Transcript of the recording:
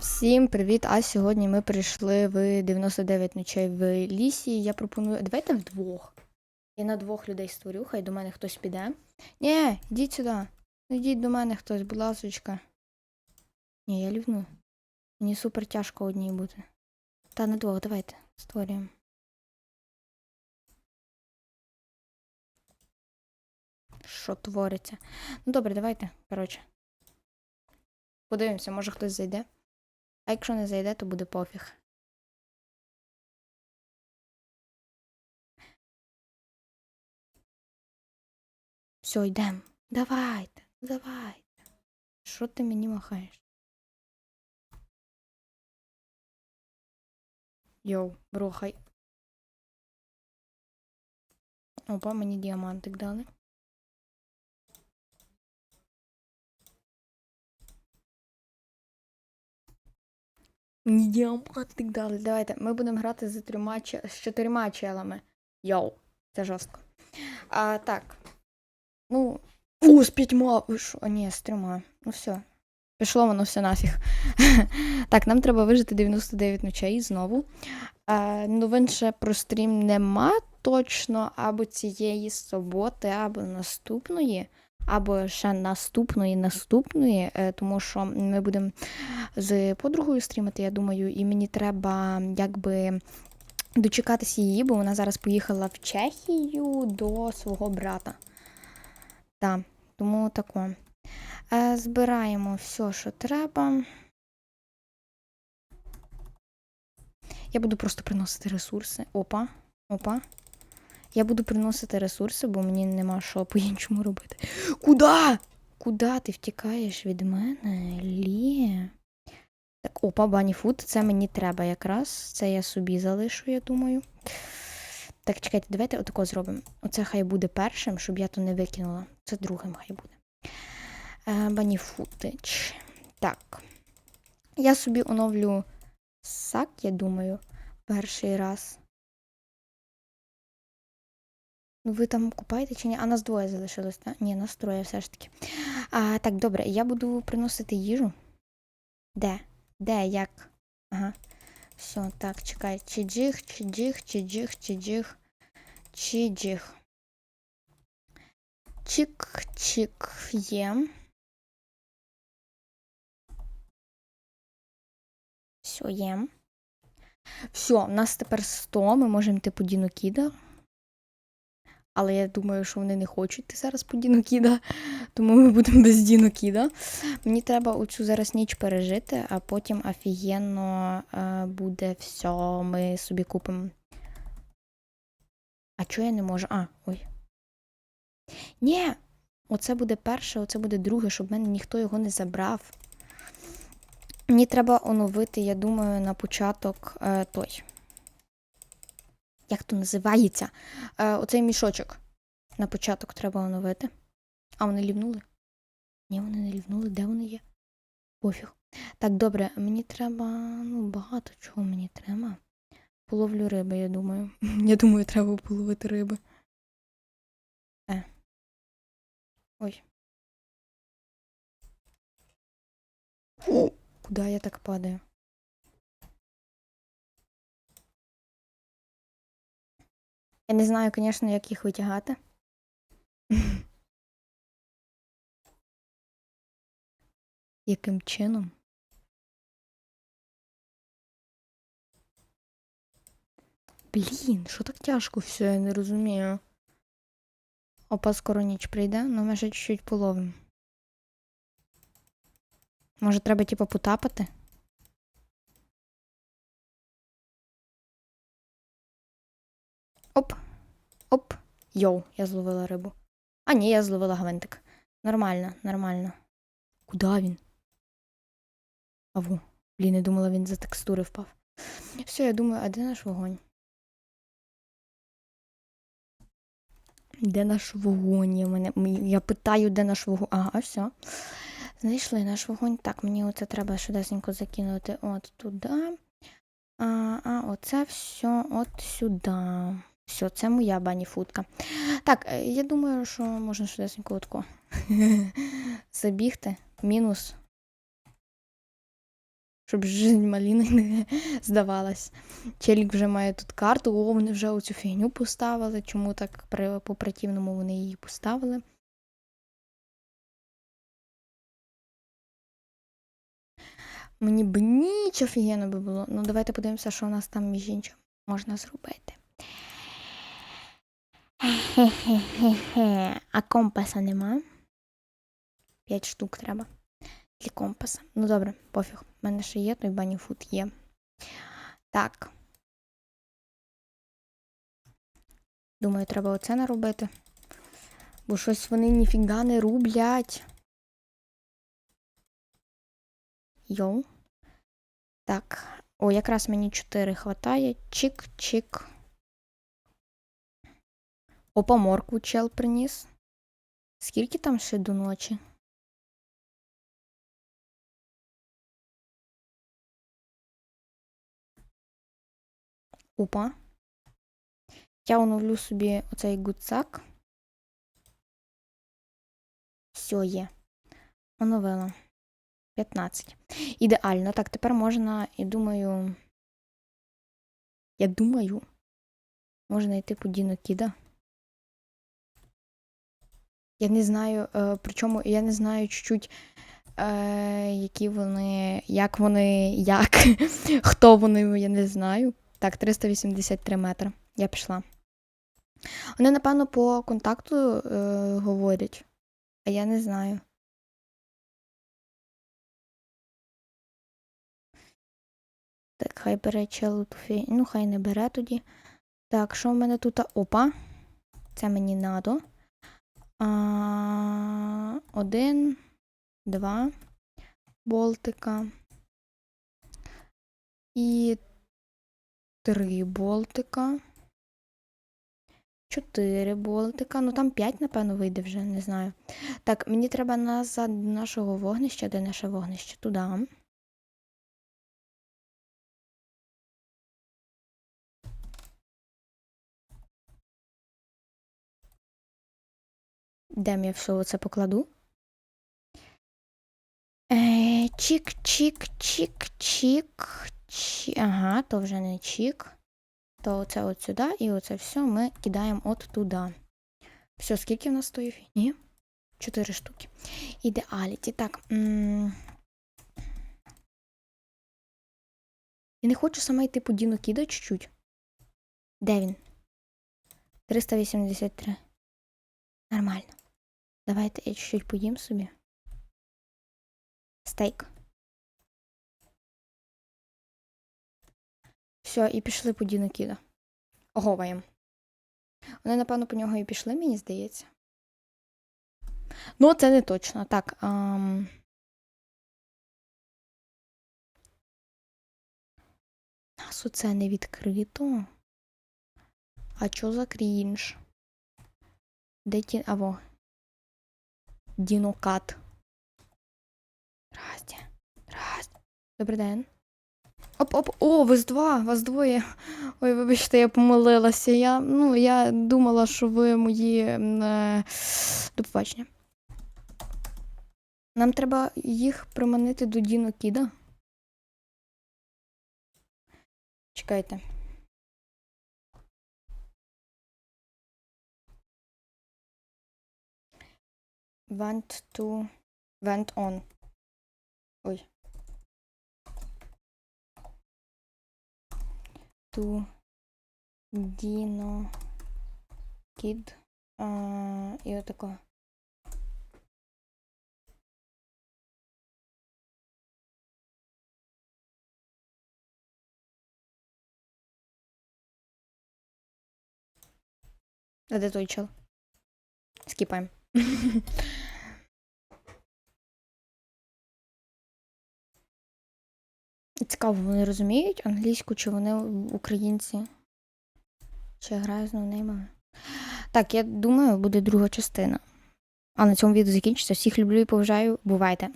Всім привіт! А сьогодні ми прийшли в 99 ночей в лісі. Я пропоную. Давайте вдвох. Я на двох людей створю, хай до мене хтось піде. Ні, йдіть сюди. Ну, Йдіть до мене хтось, будь ласочка. Ні, я лівну. Мені супер тяжко одній бути. Та на двох, давайте створюємо. Що твориться? Ну добре, давайте, коротше. Подивимося, може хтось зайде. А якщо не зайде, то буде пофіг. Все, йдемо. Давайте, давайте. Що ти мені махаєш? Йоу, брохай. Опа, мені діамантик дали. Мені діамантик дали. Давайте, ми будемо грати з трьома з чотирма челами. Йоу, це жорстко. А, так. Ну. О, з п'ятьма. А, ні, з трьома. Ну все. Пішло воно все нафіг. так, нам треба вижити 99 ночей знову. А, новин ще про стрім нема точно, або цієї суботи, або наступної, або ще наступної наступної, е, тому що ми будемо з подругою стрімити, я думаю, і мені треба якби дочекатися її, бо вона зараз поїхала в Чехію до свого брата. Так, тому тако. Е, збираємо все, що треба. Я буду просто приносити ресурси. Опа, опа. Я буду приносити ресурси, бо мені нема що по-іншому робити. Куда? Куда ти втікаєш від мене? Лє. Так, опа, баніфуд, це мені треба якраз. Це я собі залишу, я думаю. Так, чекайте, давайте отако зробимо. Оце хай буде першим, щоб я то не викинула. Це другим хай буде. Е, баніфутич. Так. Я собі оновлю сак, я думаю, перший раз. Ви там купаєте чи ні? А нас двоє залишилось, так? Ні, нас троє все ж таки. А, так, добре, я буду приносити їжу. Де? Де, як? Ага. Все, так, чекай. Чиджих, чиджих, чиджих, чиджих, чиджих. Чик-чик є. Все, є. Все, у нас тепер 100, ми можемо йти по Дінокіда. Але я думаю, що вони не хочуть зараз по Дінокіда, тому ми будемо без Дінокіда. Мені треба оцю зараз ніч пережити, а потім офігенно е, буде все, ми собі купимо. А чого я не можу? А, ой. Ні! Оце буде перше, оце буде друге, щоб мене ніхто його не забрав. Мені треба оновити, я думаю, на початок е, той. Як то називається? Е, оцей мішочок. На початок треба оновити. А вони лівнули? Ні, вони не лівнули. Де вони є? Пофіг. Так, добре, мені треба. Ну, багато чого мені треба. Половлю риби, я думаю. Я думаю, треба половити риби. Е. Ой. О, куди я так падаю? Я не знаю, звісно, як їх витягати. Яким чином? Блін, що так тяжко все, я не розумію. Опа, скоро ніч прийде, ну ми ще чуть-чуть половимо. Може, треба, типу, потапати? Оп. Йоу, я зловила рибу. А, ні, я зловила гвинтик. Нормально, нормально. Куда він? Аву. Блін, я думала, він за текстури впав. Все, я думаю, а де наш вогонь? Де наш вогонь? Я, мене... я питаю, де наш вогонь. Ага, все. Знайшли наш вогонь. Так, мені оце треба швидесенько закинути от туди. А, а оце все от сюди. Все, це моя баніфутка. Так, е, я думаю, що можна швидесенько отко забігти. Мінус щоб жизнь маліни не здавалась. Челік вже має тут карту, о, вони вже оцю фігню поставили. Чому так по противному вони її поставили? Мені б ніч офігенно би було. Ну, давайте подивимося, що у нас там між іншим можна зробити. Хе-хе-хе-хе. А компаса нема? П'ять штук треба. Для компаса. Ну добре, пофіг. У мене ще є, той баніфут є. Так. Думаю, треба оце наробити. Бо щось вони ніфіга не рублять. Йоу. Так. О, якраз мені 4 хватає. Чик-чик. Опа, моркву чел приніс. Скільки там ще до ночі? Опа. Я оновлю собі оцей гудсак. Все є. Оновила. 15. Ідеально. Так, тепер можна, я думаю. Я думаю, можна йти по Діно Кіда. Я не знаю, е, причому я не знаю чуть-чуть, е, які вони, як вони, як, хто вони, я не знаю. Так, 383 метри. Я пішла. Вони, напевно, по контакту е, говорять, а я не знаю. Так, хай бере челу ту фі... Ну, хай не бере тоді. Так, що в мене тут? Опа. Це мені надо. Один, два болтика. І три болтика. Чотири болтика. Ну там п'ять, напевно, вийде вже, не знаю. Так, мені треба назад нашого вогнища, де наше вогнище? Туди. Де я все це покладу? Е, чік, чік, чік, чік, чік. Ага, то вже не чік. То оце от сюди, і оце все ми кидаємо от туди. Все, скільки в нас тої фігні? Чотири штуки. Ідеаліті. Так. Я не хочу сама йти по Діну Кіда чуть-чуть. Де він? 383. Нормально. Давайте я чуть-чуть поїм собі. Стейк. Все, і пішли по Діну Кіда. Оговаємо. Вони, напевно, по нього і пішли, мені здається. Ну, це не точно. Так. Ам... Нас оце не відкрито. А що за крінж? Де ті. Аво. Дінокат. Здрасте. Здрасте. Добрий день. Оп, оп, о, вас два, вас двоє. Ой, вибачте, я помилилася. Я, ну, я думала, що ви мої. Е... До побачення. Нам треба їх приманити до Діно Кіда. Чекайте. Went to... Went on. Ой. To Dino Kid. А, і отако. А де той чел? Скіпаємо. Цікаво, вони розуміють англійську, чи вони українці? Чи грають з ними? Так, я думаю, буде друга частина. А на цьому відео закінчиться. Всіх люблю і поважаю. Бувайте!